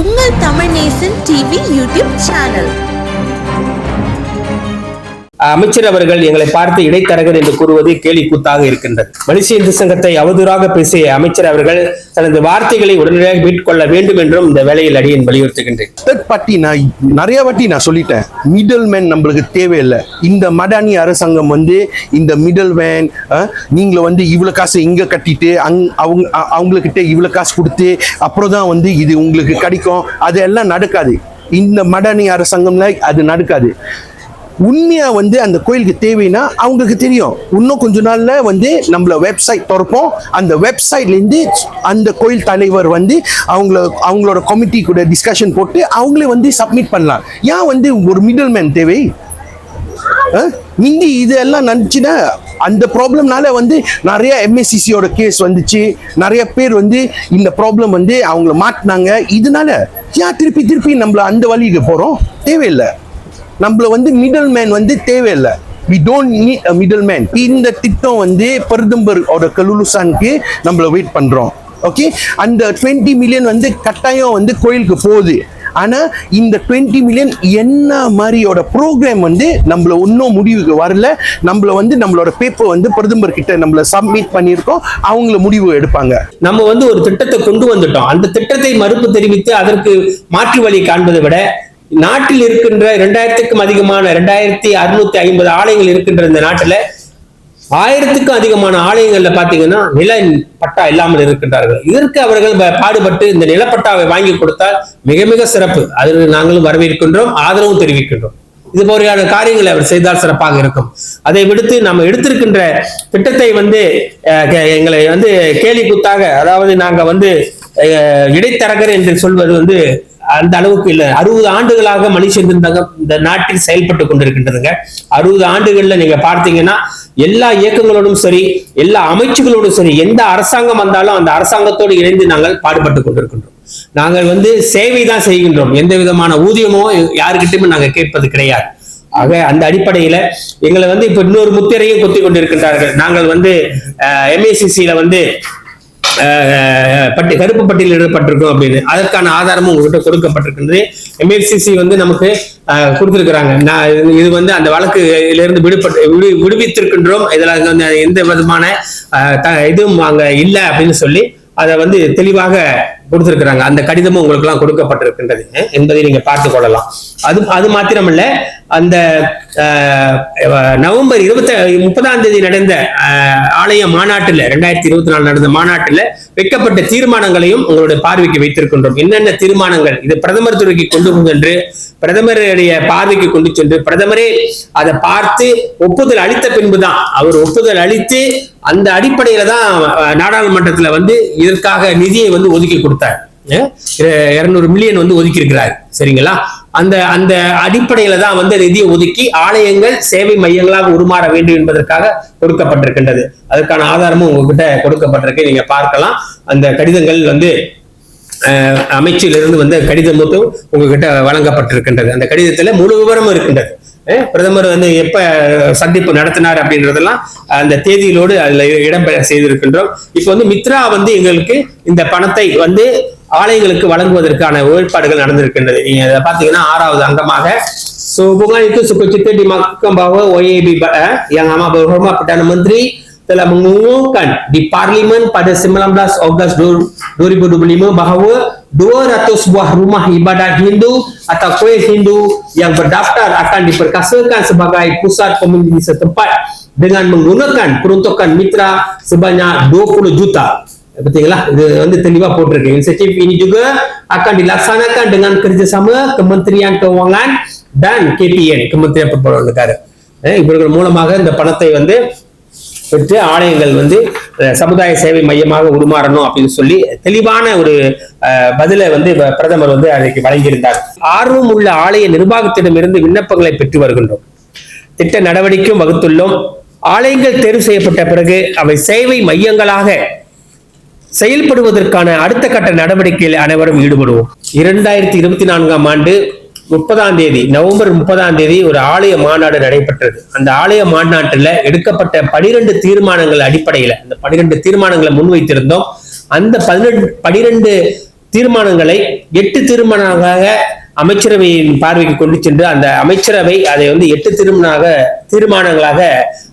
உங்கள் Tamil Nesan TV YouTube channel. அமைச்சர் அவர்கள் எங்களை பார்த்து இடைத்தரகர் என்று கூறுவது கேலி கூத்தாக இருக்கின்றது. மனுஷ இந்து சங்கத்தை அவதூறாக பேசிய அமைச்சர் அவர்கள் தனது வார்த்தைகளை உடனடியாக மீட்கொள்ள வேண்டும் என்றும் இந்த வேலையில் அடியின் வலியுறுத்துகின்றேன். தேர்ட் பார்ட்டி நான் நிறைய வாட்டி நான் சொல்லிட்டேன் மிடில் மேன் நம்மளுக்கு தேவையில்லை. இந்த மடானி அரசாங்கம் வந்து இந்த மிடில் மேன் நீங்களை வந்து இவ்வளோ காசு இங்கே கட்டிட்டு அங் அவங்க அவங்களுக்கிட்ட அவங்கக்கிட்ட இவ்வளோ காசு கொடுத்து அப்புறம் தான் வந்து இது உங்களுக்கு கிடைக்கும். அதெல்லாம் நடக்காது. இந்த மடானி அரசாங்கம்ல அது நடக்காது. உண்மையாக வந்து அந்த கோயிலுக்கு தேவைன்னா அவங்களுக்கு தெரியும். இன்னும் கொஞ்ச நாளில் வந்து நம்மள வெப்சைட் திறப்போம். அந்த வெப்சைட்லேருந்து அந்த கோயில் தலைவர் வந்து அவங்கள அவங்களோட கமிட்டி கூட டிஸ்கஷன் போட்டு அவங்களே வந்து சப்மிட் பண்ணலாம். ஏன் வந்து ஒரு மிடில் மேன் தேவை மிந்தி இதெல்லாம் நினச்சின்னா அந்த ப்ராப்ளம்னால வந்து நிறைய எம்எஸ்சிசியோட கேஸ் வந்துச்சு. நிறைய பேர் வந்து இந்த ப்ராப்ளம் வந்து அவங்கள மாட்டினாங்க. இதனால ஏன் திருப்பி திருப்பி நம்மள அந்த வழிக்கு போகிறோம் தேவையில்லை. நம்மள வந்து மிடில் மேன் வந்து தேவையில்லை. We don't need a middle man இந்த திட்டம் வந்து பெருதம்பர் அவரோட கலுலுசான்க்கு நம்மள வெயிட் பண்ணுறோம் ஓகே அந்த டுவெண்ட்டி மில்லியன் வந்து கட்டாயம் வந்து கோயிலுக்கு போகுது. ஆனால் இந்த டுவெண்ட்டி மில்லியன் என்ன மாதிரியோட ப்ரோக்ராம் வந்து நம்மள இன்னும் முடிவுக்கு வரல. நம்மள வந்து நம்மளோட பேப்பர் வந்து பிரதமர் கிட்ட நம்மள சப்மிட் பண்ணியிருக்கோம். அவங்கள முடிவு எடுப்பாங்க. நம்ம வந்து ஒரு திட்டத்தை கொண்டு வந்துட்டோம். அந்த திட்டத்தை மறுப்பு தெரிவித்து அதற்கு மாற்று வழி காண்பதை விட நாட்டில் இருக்கின்ற இரண்டாயிரத்துக்கும் அதிகமான இரண்டாயிரத்தி அறுநூத்தி ஐம்பது ஆலயங்கள் இருக்கின்ற இந்த நாட்டில் ஆயிரத்துக்கும் அதிகமான ஆலயங்கள்ல பாத்தீங்கன்னா நில பட்டா இல்லாமல் இருக்கின்றார்கள். இதற்கு அவர்கள் பாடுபட்டு இந்த நிலப்பட்டாவை வாங்கி கொடுத்தால் மிக மிக சிறப்பு. அதற்கு நாங்களும் வரவேற்கின்றோம் ஆதரவும் தெரிவிக்கின்றோம். இது போன்ற காரியங்களை அவர் செய்தால் சிறப்பாக இருக்கும். அதை விடுத்து நம்ம எடுத்திருக்கின்ற திட்டத்தை வந்து அஹ், கே- எங்களை வந்து கேலி குத்தாக அதாவது நாங்க வந்து அஹ், இடைத்தரகர் என்று சொல்வது வந்து அந்த அளவுக்கு இல்லை. அறுபது ஆண்டுகளாக மனுஷன் இந்த நாட்டில் செயல்பட்டு கொண்டிருக்கின்றதுங்க. அறுபது ஆண்டுகள்ல நீங்க பார்த்தீங்கன்னா எல்லா இயக்கங்களோடும் சரி எல்லா அமைச்சுகளோடும் சரி எந்த அரசாங்கம் வந்தாலும் அந்த அரசாங்கத்தோடு இணைந்து நாங்கள் பாடுபட்டு கொண்டிருக்கின்றோம். நாங்கள் வந்து சேவை தான் செய்கின்றோம். எந்த விதமான ஊதியமோ யாருக்கிட்டையுமே நாங்கள் கேட்பது கிடையாது. ஆக அந்த அடிப்படையில எங்களை வந்து இப்ப இன்னொரு முத்திரையும் குத்தி கொண்டிருக்கின்றார்கள். நாங்கள் வந்து எம்ஏசிசியில வந்து பட்டி கருப்பு பட்டியலிடப்பட்டிருக்கும் அப்படின்னு. அதற்கான ஆதாரமும் உங்ககிட்ட கொடுக்கப்பட்டிருக்கின்றது. எம்எஃப்சிசி வந்து நமக்கு கொடுத்துருக்குறாங்க. நான் இது- இது வந்து அந்த வழக்குலேருந்து விடுபட்டு விடு விடுவித்திருக்கின்றோம். இதில் வந்து எந்த விதமான த- இதுவும் அங்கே இல்லை அப்படின்னு சொல்லி அதை வந்து தெளிவாக கொடுத்திருக்கிறாங்க. அந்த கடிதமும் உங்களுக்கு எல்லாம் கொடுக்கப்பட்டிருக்கின்றது என்பதை நீங்க பார்த்து கொள்ளலாம். அது அது மாத்திரமல்ல அந்த நவம்பர் இருபத்தி முப்பதாம் தேதி நடந்த ஆலய மாநாட்டில் ரெண்டாயிரத்தி இருபத்தி நாலு நடந்த மாநாட்டில் வைக்கப்பட்ட தீர்மானங்களையும் உங்களுடைய பார்வைக்கு வைத்திருக்கின்றோம். என்னென்ன தீர்மானங்கள்? இது பிரதமர் துறைக்கு கொண்டு சென்று பிரதமருடைய பார்வைக்கு கொண்டு சென்று பிரதமரே அதை பார்த்து ஒப்புதல் அளித்த பின்புதான் அவர் ஒப்புதல் அளித்து அந்த அடிப்படையில தான் நாடாளுமன்றத்துல வந்து இதற்காக நிதியை வந்து ஒதுக்கி கொடுத்தார். இருநூறு மில்லியன் வந்து ஒதுக்கி இருக்கிறார் சரிங்களா? அந்த அந்த அடிப்படையில தான் வந்து நிதியை ஒதுக்கி ஆலயங்கள் சேவை மையங்களாக உருமாற வேண்டும் என்பதற்காக கொடுக்கப்பட்டிருக்கின்றது. அதற்கான ஆதாரமும் உங்ககிட்ட கொடுக்கப்பட்டிருக்கு. நீங்க பார்க்கலாம். அந்த கடிதங்கள் வந்து அஹ், அமைச்சிலிருந்து வந்த கடிதம் மட்டும் உங்ககிட்ட வழங்கப்பட்டிருக்கின்றது. அந்த கடிதத்துல முழு விவரமும் இருக்கின்றது. பிரதமர் வந்து எப்ப சந்திப்பு நடத்தினார் அப்படின்றதெல்லாம் அந்த தேதியிலோடு அதுல இடம்பெற செய்திருக்கின்றோம் இப்போ வந்து மித்ரா வந்து எங்களுக்கு இந்த பணத்தை வந்து ஆலயங்களுக்கு வழங்குவதற்கான ஏற்பாடுகள் நடந்திருக்கின்றது நீங்க அதை பாத்தீங்கன்னா ஆறாவது அங்கமாக Sehubungan itu sukacita dimaksudkan bahwa OAB eh, yang amat berhormat Perdana Menteri telah mengumumkan di Parlimen pada 19 Ogos 2025 bahawa 200 buah rumah ibadat Hindu atau kuil Hindu yang berdaftar akan diperkasakan sebagai pusat komuniti setempat dengan menggunakan peruntukan mitra sebanyak 20 juta. Betul lah, இது வந்து தெளிவா போட்டிருக்கு insentif ini juga akan dilaksanakan dengan kerjasama Kementerian Keuangan dan KPN Kementerian Perpuluhan Negara அஹ் இவர்கள் மூலமாக இந்த பணத்தை வந்து பெற்று ஆலயங்கள் வந்து சமுதாய சேவை மையமாக உருமாறணும் அப்படின்னு சொல்லி தெளிவான ஒரு பதிலை வந்து பிரதமர் வந்து அன்றைக்கு வழங்கியிருந்தார். ஆர்வம் உள்ள ஆலய நிர்வாகத்திடமிருந்து விண்ணப்பங்களை பெற்று வருகின்றோம். திட்ட நடவடிக்கையும் வகுத்துள்ளோம். ஆலயங்கள் தேர்வு செய்யப்பட்ட பிறகு அவை சேவை மையங்களாக செயல்படுவதற்கான அடுத்த கட்ட நடவடிக்கையில் அனைவரும் ஈடுபடுவோம். இரண்டாயிரத்தி இருபத்தி நான்காம் ஆண்டு முப்பதாம் தேதி நவம்பர் முப்பதாம் தேதி ஒரு ஆலய மாநாடு நடைபெற்றது. அந்த ஆலய மாநாட்டில் எடுக்கப்பட்ட பனிரெண்டு தீர்மானங்கள் அடிப்படையில் அந்த பனிரெண்டு தீர்மானங்களை முன்வைத்திருந்தோம். அந்த பதினெட்டு பனிரெண்டு தீர்மானங்களை எட்டு தீர்மானங்களாக அமைச்சரவையின் பார்வைக்கு கொண்டு சென்று அந்த அமைச்சரவை அதை வந்து எட்டு திருமணமாக தீர்மானங்களாக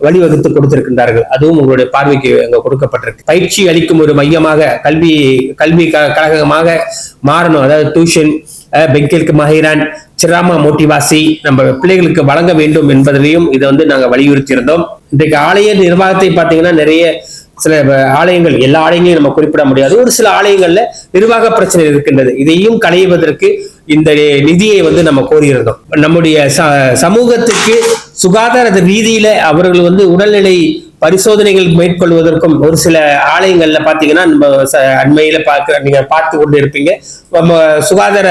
வழிவகுத்து கொடுத்திருக்கின்றார்கள். அதுவும் உங்களுடைய பார்வைக்கு அங்க கொடுக்கப்பட்டிருக்கு. பயிற்சி அளிக்கும் ஒரு மையமாக கல்வி கல்வி க- கழகமாக மாறணும். அதாவது டியூஷன் பெங்கிற்கு மஹிரான் சிராமா மோட்டிவாசி நம்ம பிள்ளைகளுக்கு வழங்க வேண்டும் என்பதிலையும் இதை வந்து நாங்கள் வலியுறுத்தி இருந்தோம் இன்றைக்கு ஆலய நிர்வாகத்தை பார்த்தீங்கன்னா நிறைய சில ஆலயங்கள் எல்லா ஆலயங்களையும் நம்ம குறிப்பிட முடியாது. ஒரு சில ஆலயங்கள்ல நிர்வாக பிரச்சனை இருக்கின்றது. இதையும் களைவதற்கு இந்த நிதியை வந்து நம்ம கோரியிருந்தோம். நம்முடைய ச- சமூகத்துக்கு சுகாதார ரீதியில அவர்கள் வந்து உடல்நிலை பரிசோதனைகள் மேற்கொள்வதற்கும் ஒரு சில ஆலயங்கள்ல பாத்தீங்கன்னா நம்ம ச- அண்மையில பார்க்க நீங்க பார்த்து கொண்டு இருப்பீங்க. நம்ம சுகாதார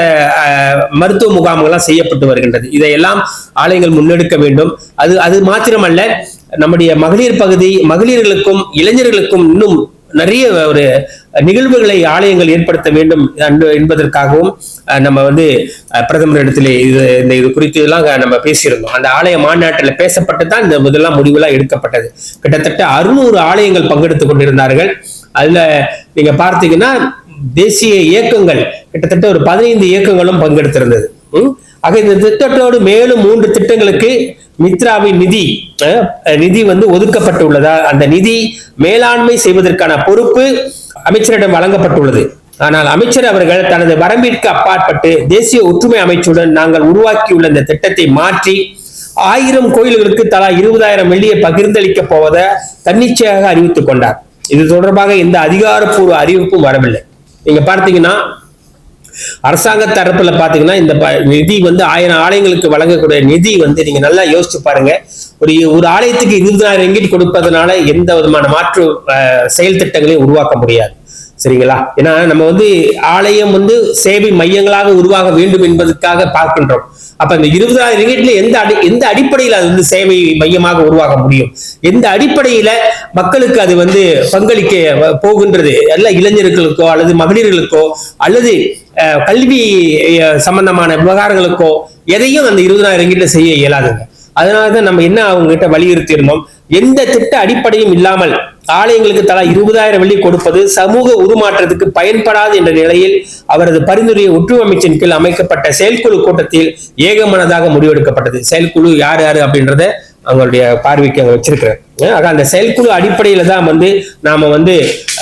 மருத்துவ முகாம்கள்லாம் செய்யப்பட்டு வருகின்றது. இதையெல்லாம் ஆலயங்கள் முன்னெடுக்க வேண்டும். அது அது மாத்திரமல்ல நம்முடைய மகளிர் பகுதி மகளிர்களுக்கும் இளைஞர்களுக்கும் இன்னும் நிறைய ஒரு நிகழ்வுகளை ஆலயங்கள் ஏற்படுத்த வேண்டும் என்று- என்பதற்காகவும் நம்ம வந்து பிரதமர் இடத்துல இது இந்த இது குறித்து எல்லாம் நம்ம பேசியிருந்தோம். அந்த ஆலய மாநாட்டில் பேசப்பட்டு தான் இந்த முதலாம் முடிவுலாம் எடுக்கப்பட்டது. கிட்டத்தட்ட அறுநூறு ஆலயங்கள் பங்கெடுத்துக் கொண்டிருந்தார்கள். அதுல நீங்க பார்த்தீங்கன்னா தேசிய இயக்கங்கள் கிட்டத்தட்ட ஒரு பதினைந்து இயக்கங்களும் பங்கெடுத்திருந்தது. ஆக இந்த திட்டத்தோடு மேலும் மூன்று திட்டங்களுக்கு மித்ராவின் நிதி நிதி வந்து ஒதுக்கப்பட்டுள்ளதா? அந்த நிதி மேலாண்மை செய்வதற்கான பொறுப்பு அமைச்சரிடம் வழங்கப்பட்டுள்ளது. ஆனால் அமைச்சர் அவர்கள் தனது வரம்பிற்கு அப்பாற்பட்டு தேசிய ஒற்றுமை அமைச்சுடன் நாங்கள் உருவாக்கியுள்ள இந்த திட்டத்தை மாற்றி ஆயிரம் கோயில்களுக்கு தலா இருபதாயிரம் வெள்ளியை பகிர்ந்தளிக்க போவதை தன்னிச்சையாக அறிவித்துக் கொண்டார். இது தொடர்பாக எந்த அதிகாரப்பூர்வ அறிவிப்பும் வரவில்லை. நீங்க பார்த்தீங்கன்னா அரசாங்க தரப்புல பாத்தீங்கன்னா இந்த நிதி வந்து ஆயிரம் ஆலயங்களுக்கு வழங்கக்கூடிய நிதி வந்து நீங்க நல்லா யோசிச்சு பாருங்க. ஒரு ஒரு ஆலயத்துக்கு இருபதாயிரம் ரிங்கிட் கொடுப்பதனால எந்த விதமான மாற்று செயல் திட்டங்களையும் உருவாக்க முடியாது. சரிங்களா? ஏன்னா நம்ம வந்து ஆலயம் வந்து சேவை மையங்களாக உருவாக வேண்டும் என்பதற்காக பார்க்கின்றோம். அப்ப இந்த இருபதாயிரம் ரிங்கிட்ல எந்த அடி எந்த அடிப்படையில் அது வந்து சேவை மையமாக உருவாக முடியும்? எந்த அடிப்படையில மக்களுக்கு அது வந்து பங்களிக்க போகின்றது? எல்லா இளைஞர்களுக்கோ அல்லது மகளிர்களுக்கோ அல்லது கல்வி சம்பந்தமான விவகாரங்களுக்கோ எதையும் அந்த இருபதாயிரம் ரிங்கிட்ல செய்ய இயலாதுங்க. அதனாலதான் நம்ம என்ன அவங்க கிட்ட வலியுறுத்தியிருந்தோம்? எந்த திட்ட அடிப்படையும் இல்லாமல் ஆலயங்களுக்கு தலா இருபதாயிரம் வெள்ளி கொடுப்பது சமூக உருமாற்றத்துக்கு பயன்படாது என்ற நிலையில் அவரது பரிந்துரையை ஒற்றுமை அமைச்சின் கீழ் அமைக்கப்பட்ட செயற்குழு கூட்டத்தில் ஏகமனதாக முடிவெடுக்கப்பட்டது. செயற்குழு யார் யாரு அப்படின்றத அவங்களுடைய பார்வைக்கு அங்கே வச்சிருக்கிறேன். ஆக அந்த செயற்குழு அடிப்படையில தான் வந்து நாம வந்து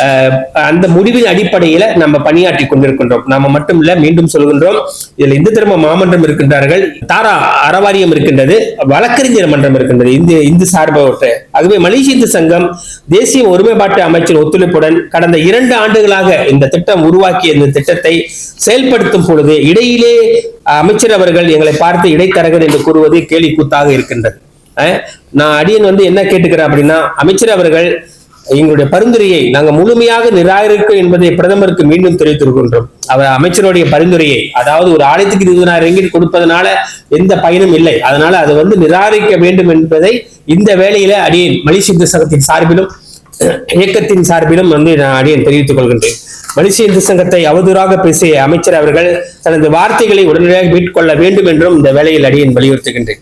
அஹ், அந்த முடிவின் அடிப்படையில நம்ம பணியாற்றி கொண்டிருக்கின்றோம். நாம மட்டும் இல்ல மீண்டும் சொல்கின்றோம். இதுல இந்து தர்ம மாமன்றம் இருக்கின்றார்கள். தாரா அறவாரியம் இருக்கின்றது. வழக்கறிஞர் மன்றம் இருக்கின்றது. இந்து இந்து சார்பவற்றை. ஆகவே மலேசிய இந்து சங்கம் தேசிய ஒருமைப்பாட்டு அமைச்சர் ஒத்துழைப்புடன் கடந்த இரண்டு ஆண்டுகளாக இந்த திட்டம் உருவாக்கிய இந்த திட்டத்தை செயல்படுத்தும் பொழுது இடையிலே அமைச்சர் அவர்கள் எங்களை பார்த்து இடைத்தரகர் என்று கூறுவது கேலி கூத்தாக இருக்கின்றது. நான் அடியன் வந்து என்ன கேட்டுக்கிறேன் அப்படின்னா அமைச்சர் அவர்கள் எங்களுடைய பரிந்துரையை நாங்கள் முழுமையாக நிராகரிக்கும் என்பதை பிரதமருக்கு மீண்டும் தெரிவித்திருக்கின்றோம். அவர் அமைச்சருடைய பரிந்துரையை அதாவது ஒரு ஆலயத்துக்கு இருபதாயிரம் ரிங்கிட் கொடுப்பதனால எந்த பயனும் இல்லை. அதனால அது வந்து நிராகரிக்க வேண்டும் என்பதை இந்த வேளையில அடியேன் மலேசிய சங்கத்தின் சார்பிலும் இயக்கத்தின் சார்பிலும் வந்து நான் அடியேன் தெரிவித்துக் கொள்கின்றேன். மலேசிய இந்து சங்கத்தை அவதூறாக பேசிய அமைச்சர் அவர்கள் தனது வார்த்தைகளை உடனடியாக மீட்கொள்ள வேண்டும் என்றும் இந்த வேளையில் அடியேன் வலியுறுத்துகின்றேன்.